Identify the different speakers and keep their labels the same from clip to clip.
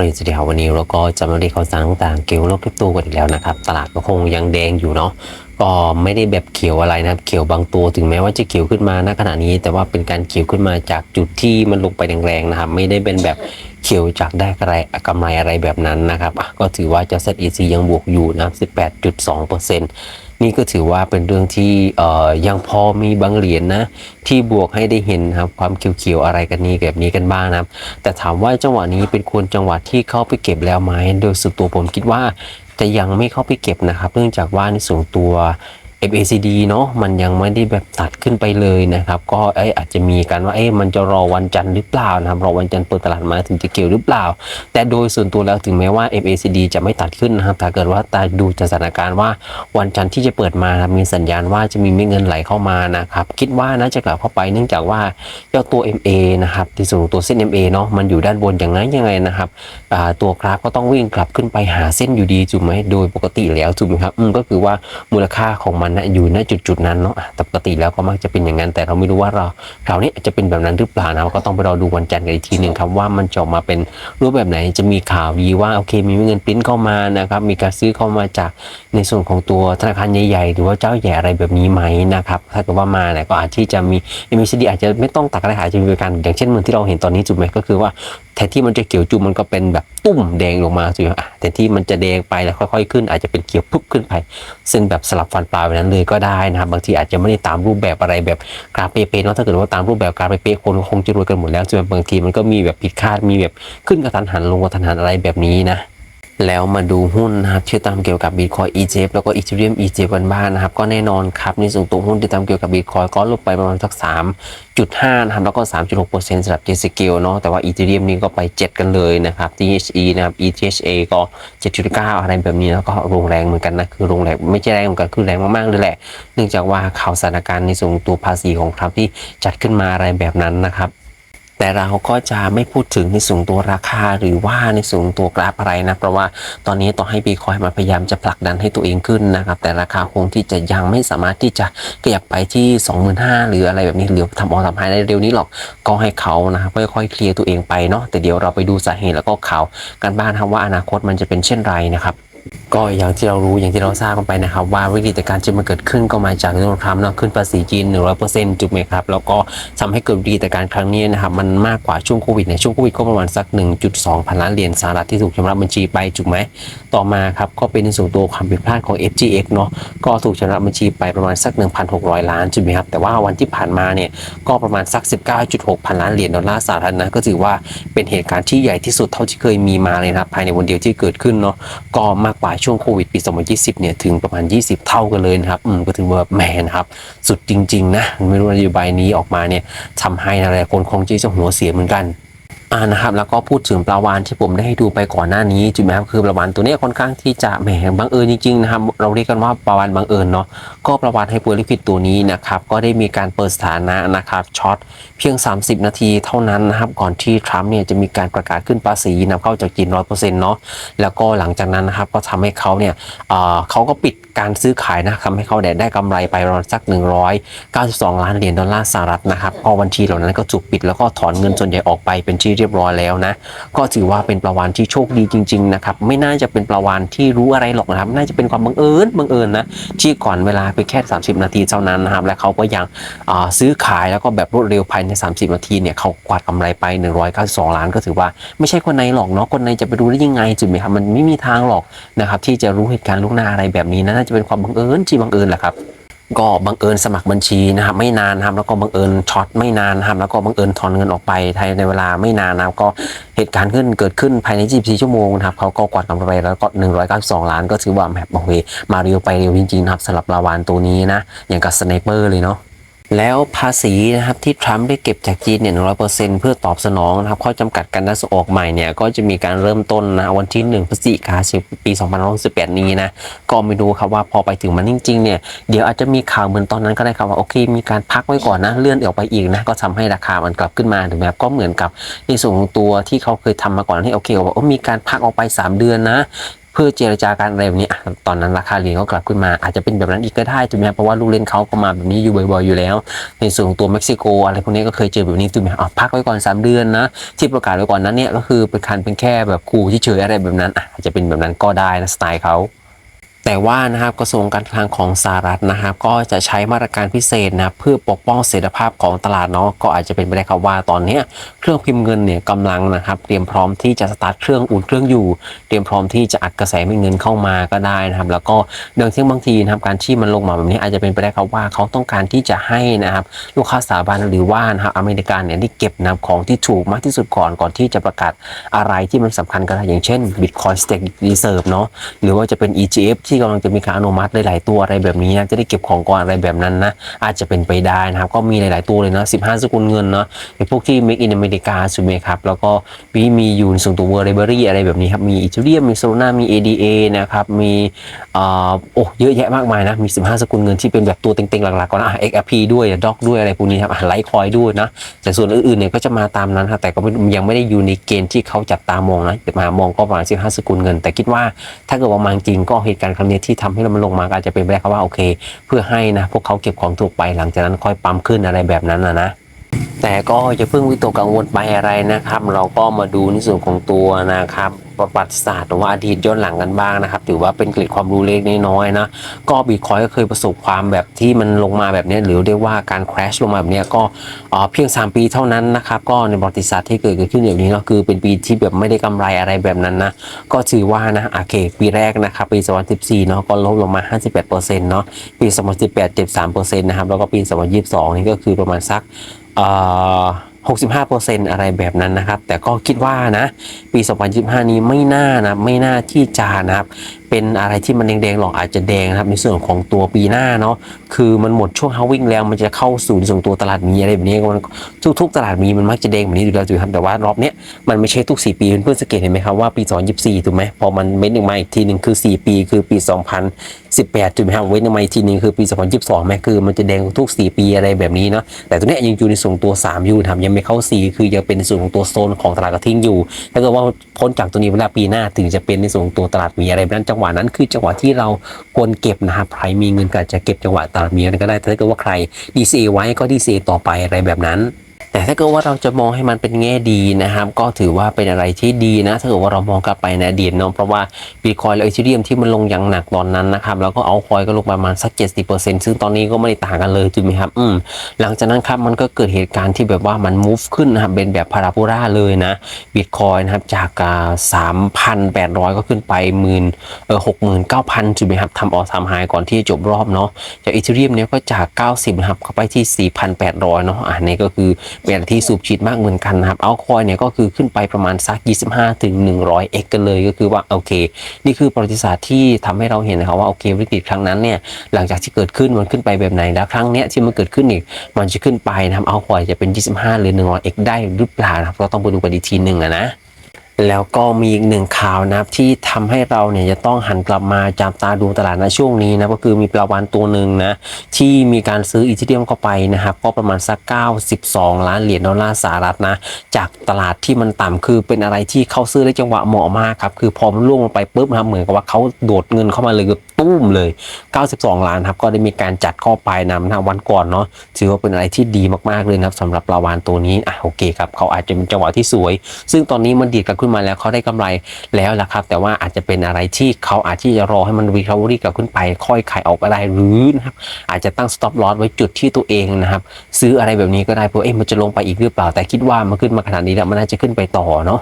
Speaker 1: รดสวัสดีครับวันนี้เราก็จะมาเรียกข่าวสารต่างๆเกี่ยวกับโลกคริปโตกันอีกแล้วนะครับ ตลาดก็คงยังแดงอยู่เนาะก็ไม่ได้แบบเขียวอะไรนะครับเขียวบางตัวถึงแม้ว่าจะเขียวขึ้นมาณขณะนี้ แต่ว่าเป็นการเขียวขึ้นมาจากจุดที่มันลงไปแรงๆนะครับ ไม่ได้เป็นแบบเขียวจากได้กำไรกำไรอะไรแบบนั้นนะครับก็ถือว่าจะ ZEC ยังบวกอยู่นะครับ18.2%นี่ นี่ก็ถือว่าเป็นเรื่องที่เอ่อยังพอมีบางเหรียญนะที่บวกให้ได้เห็นครับความเขียวๆอะไรกันนี้แบบนี้กันบ้างนะครับ แต่ถามว่าจังหวะนี้เป็นควรจังหวะที่เข้าไปเก็บแล้วไหมโดยส่วนตัวผมคิดว่าจะยังไม่เข้าไปเก็บนะครับ เนื่องจากว่าในส่วนตัว FACD เนาะมันยังไม่ได้แบบตัดขึ้นไปเลยนะครับ ก็เอ้อาจจะมีการว่าเอ้ยมันจะรอวันจันทร์หรือเปล่านะครับรอวันจันทร์เปิดตลาดมาถึงจะเกี่ยวหรือเปล่า แต่โดยส่วนตัวแล้วถึงแม้ว่า FACD จะไม่ตัดขึ้นนะครับถ้าเกิดว่าตาดูจากสถานการณ์ว่าวันจันทร์ที่จะเปิดมานะมีสัญญาณว่าจะมีเม็ดเงินไหลเข้ามานะครับคิดว่าน่าจะกลับเข้าไปเนื่องจากว่าเจ้าตัว MA นะครับที่ส่วนตัวเส้น MA เนาะมันอยู่ด้านบนอย่างนั้ยังไงนะครับตัวกราฟก็ต้องวิ่งกลับขึ้นไปหาเส้นอยู่ดีถูกไหมโดยปกติแล้วถูกไหมครับอืมก็คือว่ามูลค่าของมันนะอยู่ณจุดจุดๆนั้นเนาะแต่ปกติแล้วก็มักจะเป็นอย่างนั้น แต่เราไม่รู้ว่าเราคราวนี้จะเป็นแบบนั้นหรือเปล่านะก็ต้องไปรอดูวันจันทร์กันอีกทีหนึ่งครับว่ามันจะออกมาเป็นรูปแบบไหนจะมีข่าวดีว่าโอเค มีเงินปริ้นเข้ามานะครับมีการซื้อเข้ามาจากในส่วนของตัวธนาคารใหญ่ๆหรือว่าเจ้าใหญ่อะไรแบบนี้ไหมนะครับถ้าเกิดว่ามาเนี่ยก็อาจที่จะมี MACD อาจจะไม่ต้องตักอะไรอาจจะมีการอย่างเช่นเหมือนที่เราเห็นตอนนี้จุดไหมก็คือว่า แทนที่มันจะเขียวจุ่มมันก็เป็นแบบตุ่มแดงลงมาสิอะแทนที่มันจะแดงไปแล้วค่อยๆขึ้น อาจจะเป็นเขียวปุ๊บขึ้นไป ซึ่งแบบสลับฟันปลาแบบนั้นเลยก็ได้นะครับบางทีอาจจะไม่ได้ตามรูปแบบอะไรแบบกราฟเป๊ะๆเนาะถ้าเกิดว่าตามรูปแบบกราฟเป๊ะๆคนก็คงจะรวยกันหมดแล้วส่วนบางทีมันก็มีแบบผิดคาดมีแบบขึ้นกระทันหันลงกระทันหันอะไรแบบนี้นะ แล้วมาดูหุ้นนะครับที่อตามเกี่ยวกับ Bitcoin ETF แล้วก็ Ethereum ETF กันบ้างนะครับ ก็แน่นอนครับในส่วนตัวหุ้นที่ตามเกี่ยวกับ Bitcoin ก็ลงไปประมาณสัก 3.5 นะครับ แล้วก็ 3.6%สำหรับ j s c a l เนาะแต่ว่า Ethereum นี่ก็ไป 7 กันเลยนะครับ THE นะครับ ETHA ก็ 7.9 อะไรแบบนี้แล้วก็ลงแรงเหมือนกันนะ คือลงแรงไม่ใช่แรงเหมือนกันคือแรงมากๆเลยแหละ เนื่องจากว่าข่าวสถานการณ์ในส่วนตัวภาษีของทรัมป์ที่จัดขึ้นมาอะไรแบบนั้นนะครับ แต่เราก็จะไม่พูดถึงในส่วนตัวราคาหรือว่าในส่วนตัวกราฟอะไรนะ เพราะว่าตอนนี้ต่อให้บีคอยมันพยายามจะผลักดันให้ตัวเองขึ้นนะครับ แต่ราคาคงที่จะยังไม่สามารถที่จะขยับไปที่ 25,000หรืออะไรแบบนี้หรือทำออทำไฮได้เร็วนี้หรอกก็ให้เขานะครับค่อยๆเคลียร์ตัวเองไปเนาะแต่เดี๋ยวเราไปดูสาเหตุแล้วก็ข่าวกันบ้านครับว่าอนาคตมันจะเป็นเช่นไรนะครับ ก็อย่างที่เรารู้อย่างที่เราทราบกันไปนะครับ ว่าวิกฤตการณ์ที่มันเกิดขึ้นก็มาจากโดนัลด์ทรัมป์เนาะขึ้นภาษีจีน100%ถูกไหมครับ แล้วก็ทำให้เกิดวิกฤตการณ์ครั้งนี้นะครับ มันมากกว่าช่วงโควิดในช่วงโควิดก็ประมาณสัก1.2พันล้านเหรียญสหรัฐที่ถูกชำระบัญชีไปถูกไหมต่อมาครับก็เป็นในส่วนตัวความผิดพลาดของ FTX เนาะก็ถูกชำระบัญชีไปประมาณสัก1,600ล้านถูกไหมครับแต่ว่าวันที่ผ่านมาเนี่ยก็ประมาณสัก19.6พันล้านเหรียญดอลลาร์สหรัฐนะก็ถือว่าเป็นเหตุการณ์ที่ใหญ่ที่สุดเท่าที่เคยมีมาเลยนะครับภายในวันเดียวที่เกิดขึ้นเนาะก็มากปลายช่วงโควิดปี 2020 เนี่ยถึงประมาณ 20 เท่ากันเลยนะครับอืมก็ถือว่าแหมนะครับ สุดจริง ๆ นะ ไม่รู้นโยบายนี้ออกมาเนี่ยทำให้หลายคนคงจะหัวเสียเหมือนกันอ่านะครับแล้วก็พูดถึงปลาวานที่ผมได้ให้ดูไปก่อนหน้านี้จุดไหมครับคือปลาวานตัวนี้ค่อนข้างที่จะแหมบังเอิญจริงๆนะครับเราเรียกกันว่าปลาวานบังเอิญเนาะ ก็ปลาวานไฮเปอร์ลิควิดตัวนี้นะครับก็ได้มีการเปิดสถานะนะครับช็อตเพียง 30 นาทีเท่านั้นนะครับก่อนที่ทรัมป์เนี่ยจะมีการประกาศขึ้นภาษีนำเข้าจากจีน100%เปอร์เซ็นต์เนาะแล้วก็หลังจากนั้นนะครับก็ทำให้เขาเนี่ยเเขาก็ปิดการซื้อขายนะทำให้เขาเนี่ยได้กำไรไปประมาณสัก 192 ล้านเหรียญดอลลาร์สหรัฐนะครับพอบัญชีเหล่านั้นก็ถูกปิดแล้วก็ถอนเงินส่วนใหญ่ออกไปเป็นที่เรียบร้อยแล้วนะก็ถือว่าเป็นปลาวานที่โชคดีจริงๆนะครับไม่น่าจะเป็นปลาวานที่รู้อะไรหรอกนะครับน่าจะเป็นความบังเอิญบังเอิญนะที่ก่อนเวลาไปแค่ 30 นาทีเท่านั้นนะครับและเขาก็ยังซื้อขายแล้วก็แบบรวดเร็วภายใน 30 นาทีเนี่ยเขากวาดกำไรไป 192 ล้านก็ถือว่าไม่ใช่คนในหรอกเนาะคนในจะไปรู้ได้ยังไงจุดไหมครับมันไม่มีทางหรอกนะครับที่จะรู้เหตุการณ์ล่วงหน้าอะไรแบบนี้นะน่าจะเป็นความบังเอิญที่บังเอิญแหละครับ ก็บังเอิญสมัครบัญชีนะครับไม่นานครับแล้วก็บังเอิญช็อตไม่นานครับแล้วก็บังเอิญถอนเงินออกไปภายในเวลาไม่นานนะครับก็เหตุการณ์ขึ้นเกิดขึ้นภายใน 24 ชั่วโมงนะครับเขาก็กวาดกำไรไปแล้วก็ 192 ล้าน ก็ถือว่าแบบโอเคมาเร็วไปเร็วจริงๆนะครับสำหรับลาวานตัวนี้นะอย่างกับสไนเปอร์เลยเนาะ แล้วภาษีนะครับที่ทรัมป์ได้เก็บจากจีนเนี่ยร้อยเปอร์เซ็นเพื่อตอบสนองนะครับข้อจำกัดการนำส่งออกใหม่เนี่ยก็จะมีการเริ่มต้นนะวันที่ 1 พฤศจิกายนปี2568นี้นะก็ไม่รู้ครับว่าพอไปถึงมันจริงๆเนี่ยเดี๋ยวอาจจะมีข่าวเหมือนตอนนั้นก็ได้ครับว่าโอเค มีการพักไว้ก่อนนะเลื่อนออกไปอีกนะก็ทำให้ราคามันกลับขึ้นมาถึงแม้ก็เหมือนกับในส่วนของตัวที่เขาเคยทำมาก่อนให้โอเคบอกว่ามีการพักออกไป 3 เดือนนะ พื่อเจรจาการอะไรแบบนี้ตอนนั้นราคาเหรียญก็กลับขึ้นมาอาจจะเป็นแบบนั้นอีกก็ได้ถูกไหมครับเพราะว่าลูกเล่นเขาก็มาแบบนี้อยู่บ่อยๆอยู่แล้ว ในส่วนของตัวเม็กซิโก อะไรพวกนี้ก็เคยเจอแบบนี้ถูกไหมครับอะพักไว้ก่อน 3 เดือนนะ ที่ประกาศไว้ก่อนนั้นเนี่ยก็คือเป็นคันเป็นแค่แบบคู่เฉยๆอะไรแบบนั้นอะอาจจะเป็นแบบนั้นก็ได้นะสไตล์เขา แต่ว่านะครับกระทรวงการคลังของสหรัฐนะครับก็จะใช้มาตรการพิเศษนะเพื่อปกป้องเสถียรภาพของตลาดเนาะก็อาจจะเป็นไปได้ครับว่าตอนนี้เครื่องพิมพ์เงินเนี่ยกำลังนะครับเตรียมพร้อมที่จะสตาร์ทเครื่องอุ่นเครื่องอยู่ เตรียมพร้อมที่จะอัดกระแสเม็ดเงินเข้ามาก็ได้นะครับแล้วก็เนื่องจากบางทีนะครับการที่มันลงมาแบบนี้อาจจะเป็นไปได้ครับว่าเขาต้องการที่จะให้นะครับลูกค้าสถาบันหรือว่านะครับอเมริกันเนี่ยได้เก็บนะครับของที่ถูกมากที่สุดก่อนก่อนที่จะประกาศอะไรที่มันสำคัญก็ได้อย่างเช่น Bitcoin Stake Reserve เนาะหรือว่าจะเป็น ETF ที่กำลังจะมีการอนุมัติหลายๆตัวอะไรแบบนี้นะจะได้เก็บของก่อนอะไรแบบนั้นนะอาจจะเป็นไปได้นะครับก็มีหลาย ๆตัวเลยนะ15 สกุลเงินเนาะในพวกที่ Make in America ใช่ไหมครับแล้วก็มีมียูนส่วนตัว v e r i b e r y อะไรแบบนี้ครับมี Ethereum มี Solana มี ADA นะครับมีเอ่อโอ้เยอะแยะมากมายนะมี 15 สกุลเงินที่เป็นแบบตัวเต็งๆหลักๆก่อนนะอะ XRP ด้วยด็อกด้วยอะไรพวกนี้ครับไลท์คอยด้วยนะแต่ส่วนอื่นๆเนี่ยก็จะมาตามนั้นครับแต่ก็ยังไม่ได้อยู่ในเกณฑ์ที่เขาจับตามองนะมามองก็ประมาณ15 สกุลเงิน แต่คิดว่าถ้าเกิดว่ามาจริงก็เหตุการณ์ครั้งนี้ที่ทำให้มันลงมาอาจจะเป็นไปได้ครับว่าโอเค เพื่อให้นะพวกเขาเก็บของถูกไปหลังจากนั้นค่อยปั๊มขึ้นอะไรแบบนั้นนะนะ แต่ก็จะเพิ่งวิตกกังวลไปอะไรนะครับ เราก็มาดูในส่วนของตัวนะครับประวัติศาสตร์หรือว่าอดีตย้อนหลังกันบ้างนะครับถือว่าเป็นเกร็ดความรู้เล็กน้อยนะก็บีคอยก็เคยประสบความแบบที่มันลงมาแบบนี้หรือเรียกว่าการ crash ลงมาแบบนี้ก็เพียง 3 ปีเท่านั้นนะครับก็ในประวัติศาสตร์ที่เกิดขึ้นอย่างนี้เนาะคือเป็นปีที่แบบไม่ได้กำไรอะไรแบบนั้นนะก็ถือว่านะโอเคปีแรกนะครับปี 2014เนาะก็ลดลงมา 58%เนาะปี 2018 73%นะครับแล้วก็ปี 2022 นี่ก็คือประมาณสัก 65%อะไรแบบนั้นนะครับ แต่ก็คิดว่านะ ปี 2025 นี้ไม่น่านะไม่น่าที่จะนะครับ เป็นอะไรที่มันแดงๆหรอกอาจจะแดงนะครับ ในส่วนของตัวปีหน้าเนาะคือมันหมดช่วงฮาวิ่งแล้วมันจะเข้าสู่ในส่วนตัวตลาดมีอะไรแบบนี้มันทุกๆ ตลาดมีมันมักจะแดงแบบนี้อยู่แล้วถูกครับแต่ว่ารอบเนี้ยมันไม่ใช่ทุก 4 ปีเพื่อนสังเกตเห็นไหมครับว่าปี 2024 ถูกไหมพอมันเม็ดหนึ่งมาอีกทีหนึ่งคือ 4 ปี คือปี 2000 18จุดไหมครับเว้นมาไม่ทีนึงคือปี 2022ไหมคือมันจะแดงทุก 4 ปีอะไรแบบนี้เนาะแต่ตัวนี้ยังอยู่ในส่วนตัว 3 อยู่ทำยังไม่เข้า 4 คือยังเป็นส่วนของตัวโซนของตลาดกระทิงอยู่ ถ้าเกิดว่าพ้นจากตัวนี้เวลาปีหน้าถึงจะเป็นในส่วนตัวตลาดมีอะไรนั้นจังหวะนั้นคือจังหวะที่เราควรเก็บนะครับใครมีเงินก็จะเก็บจังหวะตลาดมีอะไรก็ได้ถ้าเกิดว่าใครดีเซไว้ก็ดีเซต่อไปอะไรแบบนั้น แต่ถ้าเกิดว่าเราจะมองให้มันเป็นแง่ดีนะครับ ก็ถือว่าเป็นอะไรที่ดีนะถ้าเกิดว่าเรามองกลับไปในอดีตเนาะเพราะว่าบีคอยและอีเทเรียมที่มันลงอย่างหนักตอนนั้นนะครับแล้วก็เอาคอยก็ลงประมาณสัก 70%ซึ่งตอนนี้ก็ไม่ได้ต่างกันเลยถูกไหมครับอืมหลังจากนั้นครับมันก็เกิดเหตุการณ์ที่แบบว่ามัน move ขึ้นนะครับเป็นแบบพาราโบลาเลยนะบิตคอยนะครับจากสามพันแปดร้อยก็ขึ้นไปหมื่นเออหกหมื่นเก้าพันถูกไหมครับทำออทำไฮก่อนที่จะจบรอบเนาะจากอีเทเรียมเนี่ยก็จาก 90นะครับเข้าไปที่ 4,800 เนาะอ่านี่ก็คือเวลาที่สูบฉีดมากเหมือนกันนะครับเอาคอยเนี่ยก็คือขึ้นไปประมาณสัก 25ถึง100 x กันเลยก็คือว่าโอเค นี่คือประวัติศาสตร์ที่ทำให้เราเห็นนะครับว่าโอเควิกฤตครั้งนั้นเนี่ยหลังจากที่เกิดขึ้นมันขึ้นไปแบบไหนแล้วครั้งเนี้ยที่มันเกิดขึ้นอีกมันจะขึ้นไปนะครับเอาคอยจะเป็น 25 หรือ 100 x ได้หรือเปล่านะครับเราต้องไปดูกันอีกทีหนึ่งอะนะ แล้วก็มีอีกหนึ่งข่าวนะครับที่ทำให้เราเนี่ยจะต้องหันกลับมาจับตาดูตลาดในช่วงนี้นะก็คือมีปลาวานตัวหนึ่งนะที่มีการซื้ออีเทเรียมเข้าไปนะครับก็ประมาณสัก 92 ล้านเหรียญดอลลาร์สหรัฐนะจากตลาดที่มันต่ำคือเป็นอะไรที่เขาซื้อได้จังหวะเหมาะมากครับคือพอมันล่วงลงไปปุ๊บนะเหมือนกับว่าเขาโดดเงินเข้ามาเลยคือ ตุ้มเลย 92 ล้านครับ ก็ได้มีการจัดข้าไปนำนะวันก่อนเนาะถือว่าเป็นอะไรที่ดีมากๆเลยนะครับสำหรับปลาวานตัวนี้อะโอเคครับเขาอาจจะเป็นจังหวะที่สวย ซึ่งตอนนี้มันดีดกันขึ้นมาแล้วเขาได้กำไรแล้วล่ะครับ แต่ว่าอาจจะเป็นอะไรที่เขาอาจที่จะรอให้มันรีคาบรี่กลับขึ้นไปค่อยขายออกก็ได้หรือนะครับอาจจะตั้งสต็อปลอสไว้จุดที่ตัวเองนะครับซื้ออะไรแบบนี้ก็ได้เพราะเอ๊ะมันจะลงไปอีกหรือเปล่า แต่คิดว่ามันขึ้นมาขนาดนี้แล้วมันน่าจะขึ้นไปต่อเนาะ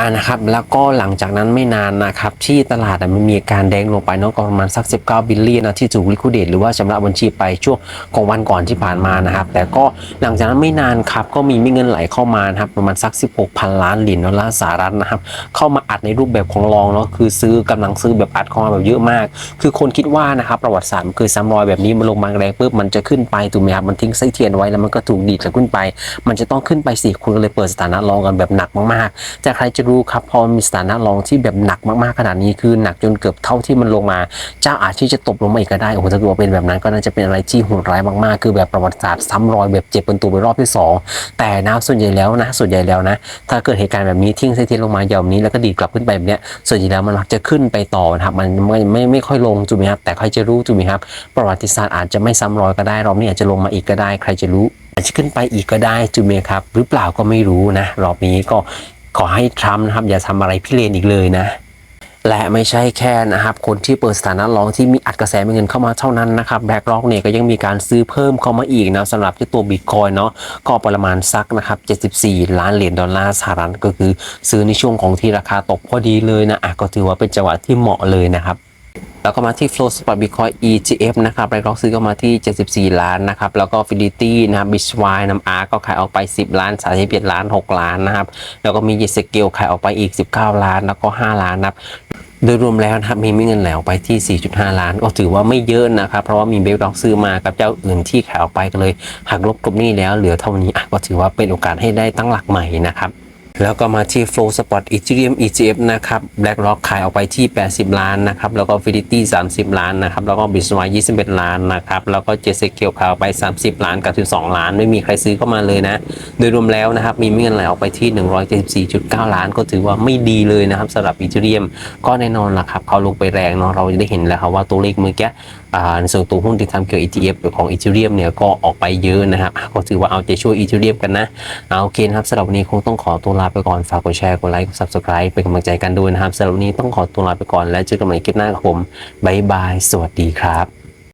Speaker 1: อ่านะครับแล้วก็หลังจากนั้นไม่นานนะครับที่ตลาดมันมีการแดงลงไปเนาะก็ประมาณสัก 19 บิลเลียนนะที่ถูกลิควิดเดตหรือว่าชำระบัญชีไปช่วงของวันก่อนที่ผ่านมานะครับ แต่ก็หลังจากนั้นไม่นานครับก็มีเงินไหลเข้ามานะครับประมาณสัก 16พันล้านเหรียญดอลลาร์สหรัฐนะครับเข้ามาอัดในรูปแบบของรองเนาะคือซื้อกำลังซื้อแบบอัดเข้ามาแบบเยอะมาก คือคนคิดว่านะครับประวัติศาสตร์มันคือซ้ำรอยแบบนี้มันลงมาแรงปุ๊บมันจะขึ้นไปถูกไหมครับมันทิ้งไส้เทียนไว้แล้วมันก็ถูกดีดขึ้นไป มันจะต้องขึ้นไปสี่คุณก็เลยเปิดสถานะรองกันแบบหนักมากๆแต่ใครจะรู้ครับพอมีสถานะรองที่แบบหนักมากๆขนาดนี้คือหนักจนเกือบเท่าที่มันลงมา เจ้าอาจที่จะตกลงมาอีกก็ได้โอ้โหถ้าเกิดว่าเป็นแบบนั้นก็น่าจะเป็นอะไรที่โหดร้ายมากๆ คือแบบประวัติศาสตร์ซ้ำรอยแบบเจ็บเป็นตัวไปรอบที่สองแต่นะส่วนใหญ่แล้วนะส่วนใหญ่แล้วนะ ถ้าเกิดเหตุการณ์แบบนี้ทิ้งเซทีลงมาอย่างนี้แล้วก็ดีดกลับขึ้นไปแบบเนี้ยส่วนใหญ่แล้วมันมักจะขึ้นไปต่อนะครับมันไม่ไม่ไม่ค่อยลงถูกไหมครับแต่ใครจะรู้ถูกไหมครับ ประวัติศาสตร์อาจจะไม่ซ้ำรอยก็ได้รอบนี้อาจจะลงมาอีกก็ได้ ใครจะรู้อาจจะขึ้นไปอีกก็ได้ถูกไหมครับหรือเปล่าก็ไม่รู้นะรอบนี้ก็ ขอให้ทรัมป์นะครับอย่าทำอะไรพิเรนอีกเลยนะ และไม่ใช่แค่นะครับ คนที่เปิดสถานะรองที่มีอัดกระแสเงินเข้ามาเท่านั้นนะครับแบล็กล็อกเนี่ยก็ยังมีการซื้อเพิ่มเข้ามาอีกนะสำหรับที่ตัวบิตคอยเนาะก็ประมาณสักนะครับ 74 ล้านเหรียญดอลลาร์สหรัฐก็คือซื้อในช่วงของที่ราคาตกพอดีเลยนะอะก็ถือว่าเป็นจังหวะที่เหมาะเลยนะครับ แล้วก็มาที่ Flow Spot Bitcoin ETF นะครับแบล็กล็อกซื้อก็มาที่ 74 ล้านนะครับ แล้วก็ Fidelity นะครับ Bitwise นำ R ก็ขายออกไป 10 ล้าน31ล้าน 6 ล้านนะครับ แล้วก็มี y e s c a l e ขายออกไปอีก 19 ล้าน แล้วก็ 5 ล้านนะครับโดยรวมแล้วนะครับมีเงินไหลออกไปที่ 4.5 ล้าน ก็ถือว่าไม่เยอะนะครับ เพราะว่ามีเบลล็อกซื้อมากับเจ้าอื่นที่ขายออกไปก็เลยหักลบกลบหนี้แล้วเหลือเท่านี้ก็ถือว่าเป็นโอกาสให้ได้ตั้งหลักใหม่นะครับ แล้วก็มาที่ Flow Spot Ethereum ETF นะครับ BlackRock ขายออกไปที่ 80 ล้านนะครับ แล้วก็ Fidelity 30 ล้านนะครับ แล้วก็ Bitwise 21 ล้านนะครับ แล้วก็ j s q ขายออกไป 30 ล้านกับ 12 ล้าน ไม่มีใครซื้อเข้ามาเลยนะ โดยรวมแล้วนะครับ มีเงินไหลออกไปที่ 174.9 ล้าน ก็ถือว่าไม่ดีเลยนะครับสำหรับ Ethereum ก็แน่นอนล่ะครับ เขาลงไปแรงเนาะ เราจะได้เห็นแล้วครับว่าตัวเลขเมื่อกี้ในส่วนตัวหุ้นที่ทำเกี่ยวกับ ETF ของ Ethereum เนี่ยก็ออกไปเยอะนะครับ ก็ถือว่าเอาใจช่วย Ethereum กันนะเอาโอเคนะครับสำหรับวันนี้คงต้องขอตัวลาไปก่อนฝากกดแชร์กดไลค์กด Subscribe เป็นกำลังใจกันด้วยนะครับสำหรับวันนี้ต้องขอตัวลาไปก่อนแล้วเจอกันใหม่คลิปหน้าครับผมบ๊ายบาย สวัสดีครับ